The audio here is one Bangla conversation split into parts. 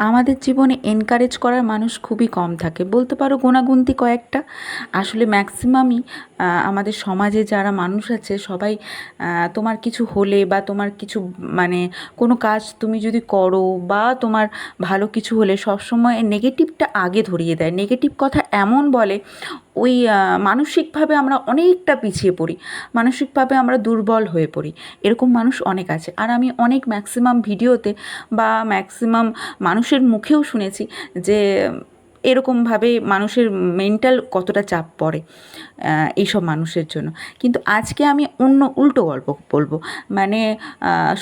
আমাদের জীবনে এনকারেজ করার মানুষ খুবই কম থাকে। বলতে পারো গোনাগুনতি কয়েকটা। আসলে ম্যাক্সিমামই আমাদের সমাজে যারা মানুষ আছে, সবাই তোমার কিছু হলে বা তোমার কিছু মানে কোনো কাজ তুমি যদি করো বা তোমার ভালো কিছু হলে সবসময় নেগেটিভটা আগে ধরিয়ে দেয়। নেগেটিভ কথা এমন বলে, ওই মানসিকভাবে আমরা অনেকটা পিছিয়ে পড়ি, মানসিকভাবে আমরা দুর্বল হয়ে পড়ি, এরকম মানুষ অনেক আছে। আর আমি অনেক ম্যাক্সিমাম ভিডিওতে বা ম্যাক্সিমাম মানুষের মুখেও শুনেছি যে এরকমভাবে মানুষের মেন্টাল কতটা চাপ পড়ে এইসব মানুষের জন্য। কিন্তু আজকে আমি অন্য উল্টো গল্প বলব। মানে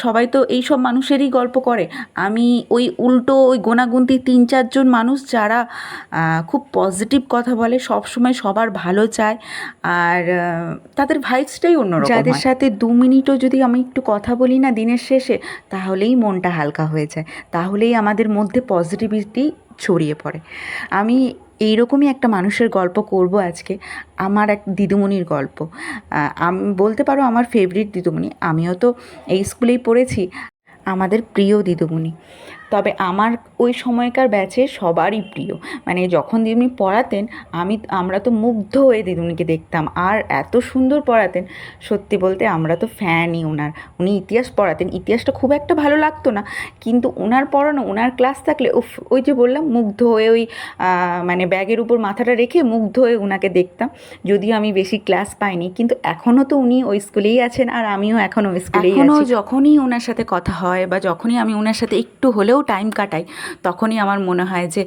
সবাই তো এইসব মানুষেরই গল্প করে। আমি ওই উল্টো, ওই গোনাগুনতি তিন চারজন মানুষ যারা খুব পজিটিভ কথা বলে সব সময় সবার ভালো চায়। আর তাদের ভাইবসটাই অন্যরকম যাদের সাথে দু মিনিটও যদি আমি একটু কথা বলি না দিনের শেষে, তাহলেই মনটা হালকা হয়ে যায়। তাহলেই আমাদের মধ্যে পজিটিভিটি ছড়িয়ে পড়ে। আমি এইরকমই একটা মানুষের গল্প করব আজকে, আমার এক দিদুমণির গল্প। আমি, বলতে পারো আমার ফেভারিট দিদুমণি। আমিও তো এই স্কুলেই পড়েছি, আমাদের প্রিয় দিদিমণি। তবে আমার ওই সময়কার ব্যাচে সবারই প্রিয়। মানে যখন দিদিমণি পড়াতেন আমি আমরা তো মুগ্ধ হয়ে দিদিমণিকে দেখতাম। আর এত সুন্দর পড়াতেন সত্যি বলতে আমরা তো ফ্যানই ওনার। উনি ইতিহাস পড়াতেন। ইতিহাসটা খুব একটা ভালো লাগতো না। কিন্তু ওনার পড়ানো ওনার ক্লাস থাকলে উফ ওই যে বললাম মুগ্ধ হয়ে ওই মানে ব্যাগের উপর মাথাটা রেখে মুগ্ধ হয়ে ওনাকে দেখতাম। যদিও আমি বেশি ক্লাস পাইনি কিন্তু এখনও তো উনি ওই স্কুলেই আছেন আর আমিও এখনও ওই স্কুলেই আছি। যখনই ওনার সাথে কথা হয় বা যখনই আমি ওনার সাথে একটু হলেও টাইম কাটাই, তখনই আমার মনে হয় যে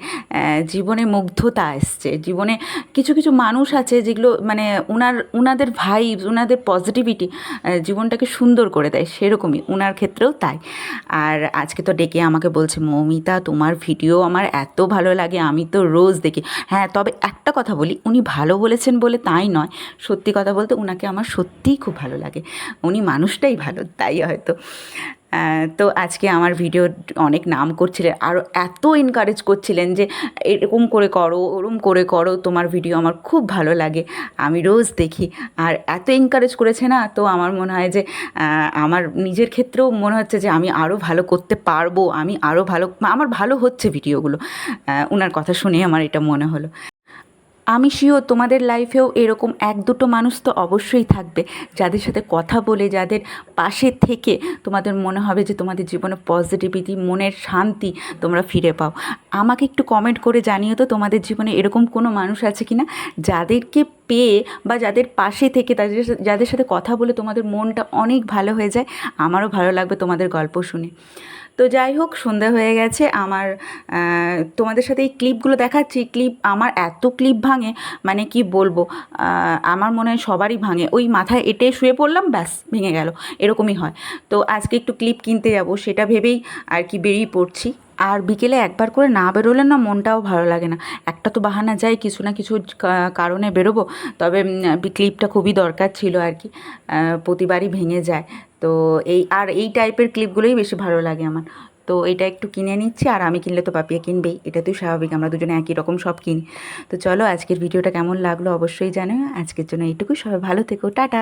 জীবনে মুগ্ধতা আসছে জীবনে কিছু কিছু মানুষ আছে যেগুলো মানে ওনার ওনাদের ভাইবস ওনাদের পজিটিভিটি জীবনটাকে সুন্দর করে দেয়। সেরকমই ওনার ক্ষেত্রেও তাই। আর আজকে তো ডেকে আমাকে বলছে, মৌমিতা, তোমার ভিডিও আমার এত ভালো লাগে, আমি তো রোজ দেখি। হ্যাঁ তবে একটা কথা বলি, উনি ভালো বলেছেন বলে তাই নয়। সত্যি কথা বলতে ওনাকে আমার সত্যিই খুব ভালো লাগে। উনি মানুষটাই ভালো, তাই হয়তো। তো আজকে আমার ভিডিও অনেক নাম করছিলেন আরও এত এনকারেজ করছিলেন যে এরকম করে করো, ওরম করে করো, তোমার ভিডিও আমার খুব ভালো লাগে, আমি রোজ দেখি। আর এত এনকারেজ করেছে না, তো আমার মনে হয় যে আমার নিজের ক্ষেত্রেও মনে হচ্ছে যে আমি আরও ভালো করতে পারব, আমি আরও ভালো, আমার ভালো হচ্ছে ভিডিওগুলো ওনার কথা শুনে আমার এটা মনে হলো। আমি শিওর তোমাদের লাইফেও এরকম এক দুটো মানুষ তো অবশ্যই থাকবে। যাদের সাথে কথা বলে, যাদের পাশে থেকে তোমাদের মনে হবে যে তোমাদের জীবনে পজিটিভিটি মনের শান্তি তোমরা ফিরে পাও। আমাকে একটু কমেন্ট করে জানিও তো তোমাদের জীবনে এরকম কোনো মানুষ আছে কি না যাদেরকে পেয়ে বা যাদের পাশে থেকে তাদের যাদের সাথে কথা বলে তোমাদের মনটা অনেক ভালো হয়ে যায়, আমারও ভালো লাগবে তোমাদের গল্প শুনে। তো যাই হোক, সন্ধ্যা হয়ে গেছে, আমার তোমাদের সাথে এই ক্লিপগুলো দেখাচ্ছি ক্লিপ আমার এত ক্লিপ ভাঙে মানে কি বলব আমার মনে হয় সবারই ভাঙে। ওই মাথায় এটে শুয়ে পড়লাম, ব্যাস, ভেঙে গেল, এরকমই হয়। তো আজকে একটু ক্লিপ কিনতে যাব, সেটা ভেবেই আর কি বেরিয়ে পড়ছি। আর বিকেলে একবার করে না বেরোলে না মনটাও ভালো লাগে না। একটা তো বাহানা যায়, কিছু না কিছু কারণে বেরোবো। তবে ক্লিপটা খুবই দরকার ছিল আর কি। প্রতিবারই ভেঙে যায়। তো এই, আর এই টাইপের ক্লিপগুলোই বেশি ভালো লাগে আমার। তো এটা একটু কিনে নিচ্ছি, আর আমি কিনলে তো পাপিয়া কিনবেই। এটা তো স্বাভাবিক, আমরা দুজনে একই রকম সব কিনি। তো চলো আজকের ভিডিওটা কেমন লাগল অবশ্যই জানো আজকের জন্য এইটুকু সবাই ভালো থেকো। টাটা!